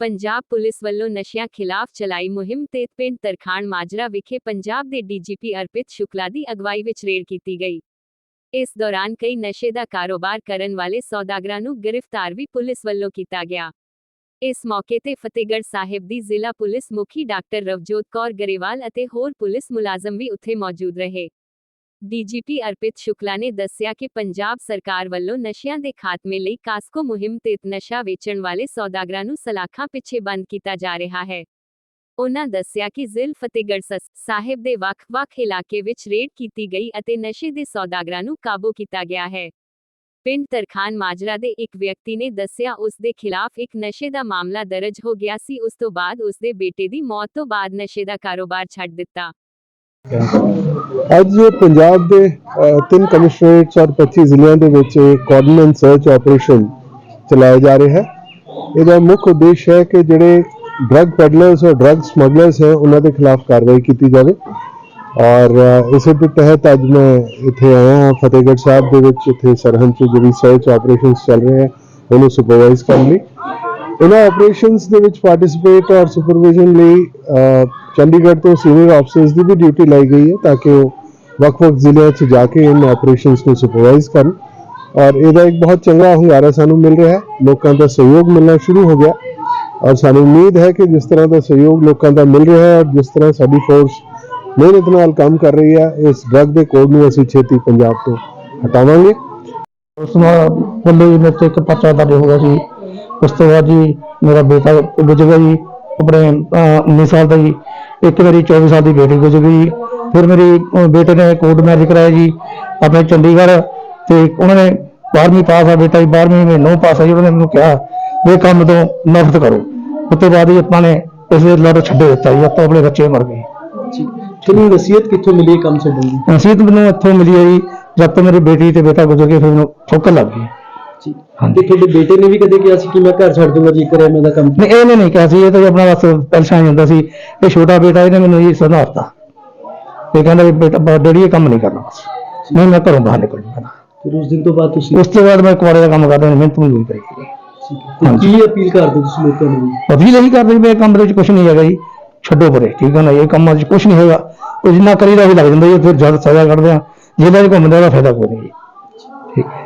Punjab police ਵੱਲੋਂ ਨਸ਼ਿਆਂ ਖਿਲਾਫ ਚਲਾਈ ਮੁਹਿੰਮ ਤੇ ਪਿੰਡ ਤਰਖਾਣ ਮਾਜਰਾ ਵਿਖੇ ਪੰਜਾਬ ਦੇ ਡੀਜੀਪੀ ਅਰਪਿਤ ਸ਼ੁਕਲਾ ਦੀ ਅਗਵਾਈ ਵਿੱਚ ਰੇਡ ਕੀਤੀ ਗਈ। ਇਸ ਦੌਰਾਨ ਕਈ ਨਸ਼ੇ ਦਾ ਕਾਰੋਬਾਰ ਕਰਨ ਵਾਲੇ ਸੌਦਾਗਰਾਂ ਨੂੰ ਗ੍ਰਿਫਤਾਰ ਵੀ ਪੁਲਿਸ ਵੱਲੋਂ ਕੀਤਾ ਗਿਆ। ਇਸ ਮੌਕੇ ਤੇ ਫਤਿਹਗੜ੍ਹ ਸਾਹਿਬ ਦੀ ਜ਼ਿਲ੍ਹਾ ਪੁਲਿਸ ਮੁਖੀ ਡਾਕਟਰ ਰਵਜੋਤ ਕੌਰ ਗਰੇਵਾਲ ਅਤੇ ਹੋਰ ਪੁਲਿਸ ਮੁਲਾਜ਼ਮ ਵੀ ਉੱਥੇ ਮੌਜੂਦ ਰਹੇ। ਡੀਜੀਪੀ ਅਰਪਿਤ ਸ਼ੁਕਲਾ ਨੇ ਦੱਸਿਆ ਕਿ ਪੰਜਾਬ ਸਰਕਾਰ ਵੱਲੋਂ ਨਸ਼ਿਆਂ ਦੇ ਖਾਤਮੇ ਲਈ ਕਾਸਕੋ ਮੁਹਿੰਮ ਤਹਿਤ ਨਸ਼ਾ ਵੇਚਣ ਵਾਲੇ ਸੌਦਾਗਰਾਂ ਨੂੰ ਸਲਾਖਾਂ ਪਿੱਛੇ ਬੰਦ ਕੀਤਾ ਜਾ ਰਿਹਾ ਹੈ। ਉਹਨਾਂ ਦੱਸਿਆ ਕਿ ਜ਼ਿਲ੍ਹ ਫਤਿਹਗੜ੍ਹ ਸ- ਸਾਹਿਬ ਦੇ ਵੱਖ-ਵੱਖ ਇਲਾਕੇ ਵਿੱਚ ਰੇਡ ਕੀਤੀ ਗਈ ਅਤੇ ਨਸ਼ੇ ਦੇ ਸੌਦਾਗਰਾਂ ਨੂੰ ਕਾਬੂ ਕੀਤਾ ਗਿਆ ਹੈ। ਪਿੰਡ ਤਰਖਾਨ ਮਾਜਰਾ ਦੇ ਇੱਕ ਵਿਅਕਤੀ ਨੇ ਦੱਸਿਆ, ਉਸ ਦੇ ਖਿਲਾਫ ਇੱਕ ਨਸ਼ੇ ਦਾ ਮਾਮਲਾ ਦਰਜ ਹੋ ਗਿਆ ਸੀ। ਉਸ ਤੋਂ ਬਾਅਦ ਉਸ ਦੇ ਬੇਟੇ ਦੀ ਮੌਤ ਤੋਂ ਬਾਅਦ ਨਸ਼ੇ ਦਾ ਕਾਰੋਬਾਰ ਛੱਡ ਦਿੱਤਾ। ਅੱਜ ਪੰਜਾਬ ਦੇ ਤਿੰਨ ਕਮਿਸ਼ਨਰੇਟਸ ਔਰ 25 ਜ਼ਿਲ੍ਹਿਆਂ ਦੇ ਵਿੱਚ ਕੋਆਰਡੀਨੇਟ ਐਂਡ ਸਰਚ ਆਪਰੇਸ਼ਨ ਚਲਾਇਆ ਜਾ ਰਿਹਾ ਹੈ। ਇਹਦਾ ਮੁੱਖ ਉਦੇਸ਼ ਹੈ ਕਿ ਜਿਹੜੇ ਡਰੱਗ ਪੈਡਲਰਸ ਔਰ ਡਰੱਗ ਸਮਗਲਰਸ ਹੈ, ਉਹਨਾਂ ਦੇ ਖਿਲਾਫ ਕਾਰਵਾਈ ਕੀਤੀ ਜਾਵੇ। ਔਰ ਇਸੇ ਦੇ ਤਹਿਤ ਅੱਜ ਮੈਂ ਇੱਥੇ ਆਇਆ ਹਾਂ, ਫਤਿਹਗੜ੍ਹ ਸਾਹਿਬ ਦੇ ਵਿੱਚ, ਇੱਥੇ ਸਰਹੰਦ 'ਚ ਜਿਹੜੀ ਸਰਚ ਆਪਰੇਸ਼ਨਸ ਚੱਲ ਰਹੇ ਹੈ, ਉਹਨੂੰ ਸੁਪਰਵਾਈਜ਼ ਕਰਨ ਲਈ। ਇਹਨਾਂ ਆਪਰੇਸ਼ਨਸ ਦੇ ਵਿੱਚ ਪਾਰਟਿਸਿਪੇਟ ਔਰ ਸੁਪਰਵਿਜ਼ਨ ਲਈ ਚੰਡੀਗੜ੍ਹ ਤੋਂ ਸੀਨੀਅਰ ਆਫੀਸਰਸ ਦੀ ਵੀ ਡਿਊਟੀ ਲਾਈ ਗਈ ਹੈ ਤਾਂ ਕਿ ਉਹ ਵੱਖ-ਵੱਖ ਜ਼ਿਲ੍ਹਿਆਂ 'ਚ ਜਾ ਕੇ ਇਹਨਾਂ ਆਪਰੇਸ਼ਨਸ ਨੂੰ ਸੁਪਰਵਾਈਜ਼ ਕਰਨ। ਔਰ ਇਹਦਾ ਇੱਕ ਬਹੁਤ ਚੰਗਾ ਹੁੰਗਾਰਾ ਸਾਨੂੰ ਮਿਲ ਰਿਹਾ ਹੈ। ਲੋਕਾਂ ਦਾ ਸਹਿਯੋਗ ਮਿਲਣਾ ਸ਼ੁਰੂ ਹੋ ਗਿਆ। ਔਰ ਸਾਨੂੰ ਉਮੀਦ ਹੈ ਕਿ ਜਿਸ ਤਰ੍ਹਾਂ ਦਾ ਸਹਿਯੋਗ ਲੋਕਾਂ ਦਾ ਮਿਲ ਰਿਹਾ ਹੈ ਔਰ ਜਿਸ ਤਰ੍ਹਾਂ ਸਾਡੀ ਫੋਰਸ ਮਿਹਨਤ ਨਾਲ ਕੰਮ ਕਰ ਰਹੀ ਹੈ, ਇਸ ਡਰੱਗ ਦੇ ਕੋਡ ਨੂੰ ਅਸੀਂ ਛੇਤੀ ਪੰਜਾਬ ਤੋਂ ਹਟਾਵਾਂਗੇ। ਉਸ ਨਾਲ ਵੱਲੋਂ ਜੀ ਤੇ ਇੱਕ ਪਰਚਾ ਦਰਜ ਹੋ ਗਿਆ ਸੀ। ਉਸ ਤੋਂ ਬਾਅਦ ਜੀ ਮੇਰਾ ਬੇਟਾ ਗੁਜ਼ਰ ਗਿਆ ਜੀ ਆਪਣੇ ਅਹ, 19 ਸਾਲ ਦਾ ਜੀ। ਇੱਕ ਮੇਰੀ 24 ਸਾਲ ਦੀ ਬੇਟੀ ਗੁਜ਼ਰ ਗਈ। ਫਿਰ ਮੇਰੀ ਬੇਟੇ ਨੇ ਕੋਰਟ ਮੈਰਿਜ ਕਰਾਇਆ ਜੀ ਆਪਣੇ ਚੰਡੀਗੜ੍ਹ। ਤੇ ਉਹਨਾਂ ਨੇ 12ਵੀਂ ਪਾਸ ਆ ਬੇਟਾ ਜੀ 12ਵੀਂ ਵਿੱਚ ਨੌ ਪਾਸ ਆ ਜੀ ਉਹਨਾਂ ਨੇ ਮੈਨੂੰ ਕਿਹਾ ਇਹ ਕੰਮ ਤੋਂ ਨਫ਼ਰਤ ਕਰੋ। ਉਸ ਤੋਂ ਬਾਅਦ ਜੀ ਆਪਾਂ ਨੇ ਇਸ ਲੜ ਛੱਡੇ ਦਿੱਤਾ ਜੀ ਆਪਾਂ ਆਪਣੇ ਬੱਚੇ ਮਰ ਗਏ। ਜੀ ਤੁਹਾਨੂੰ ਨਸੀਹਤ ਕਿੱਥੋਂ ਮਿਲੀ ਕੰਮ ਛੱਡਣ ਦੀ? ਨਸੀਹਤ ਮੈਨੂੰ ਇੱਥੋਂ ਮਿਲੀ ਹੈ ਜੀ ਜਦ ਤੋਂ ਮੇਰੀ ਬੇਟੀ ਤੇ ਬੇਟਾ ਗੁਜ਼ਰ ਗਏ ਫਿਰ ਮੈਨੂੰ ਠੋਕਰ ਲੱਗ ਗਈ। ਜੀ। ਹਾਂਜੀ। ਤੇ ਤੁਹਾਡੇ ਬੇਟੇ ਨੇ ਵੀ ਕਦੇ ਕਿਹਾ ਸੀ ਕਿ ਮੈਂ ਘਰ ਛੱਡ ਦੂੰਗਾ ਜੇਕਰ ਐਵੇਂ ਦਾ ਕੰਮ ਨਹੀਂ ਇਹਨੇ ਨਹੀਂ ਕਿਹਾ ਸੀ ਇਹ ਤਾਂ ਜੀ ਆਪਣਾ ਬਸ ਪਰੇਸ਼ਾਨ ਹੁੰਦਾ ਸੀ। ਇਹ ਛੋਟਾ ਬੇਟਾ ਇਹਨੇ ਮੈਨੂੰ ਇਹ ਸਮਝਾਤਾ ਇਹ ਕਹਿੰਦਾ ਵੀ ਬੇਟਾ ਬਾ- ਡੈਡੀ ਇਹ ਕੰਮ ਨਹੀਂ ਕਰਨਾ ਨਹੀਂ ਮੈਂ ਘਰੋਂ ਬਾਹਰ ਨਿਕਲ ਜਾਣਾ ਫਿਰ ਉਸ ਦਿਨ ਤੋਂ ਬਾਅਦ ਤੁਸੀਂ ਉਸ ਤੋਂ ਬਾਅਦ ਮੈਂ ਕੁਆਰੇ ਦਾ ਕੰਮ ਕਰਦਾ ਮਿਹਨਤ ਮਜ਼ਦੂਰੀ ਕਰੀ ਠੀਕ ਹੈ। ਤੇ ਕੀ ਅਪੀਲ ਕਰਦੇ ਤੁਸੀਂ ਲੋਕਾਂ ਨੂੰ? ਅਭੀ ਨਹੀਂ ਕਰਦੇ ਵੀ ਇਹ ਕੰਮ ਦੇ ਵਿੱਚ ਕੁਝ ਨਹੀਂ ਹੈਗਾ ਜੀ ਛੱਡੋ ਪਰੇ ਠੀਕ ਹੈ ਨਾ? ਇਹ ਕੰਮਾਂ 'ਚ ਕੁਝ ਨਹੀਂ ਹੈਗਾ। ਉਹ ਜਿੰਨਾ ਕਰੀਦਾ ਵੀ ਲੱਗ ਜਾਂਦਾ ਜੀ ਫਿਰ ਜਦ ਸਜ਼ਾ ਕੱਢਦੇ ਆ ਜਿਹਦਾ ਵੀ ਘੁੰਮਦਾ ਉਹਦਾ ਫਾਇਦਾ ਕੋਈ ਨਹੀਂ ਜੀ। ਠੀਕ ਹੈ।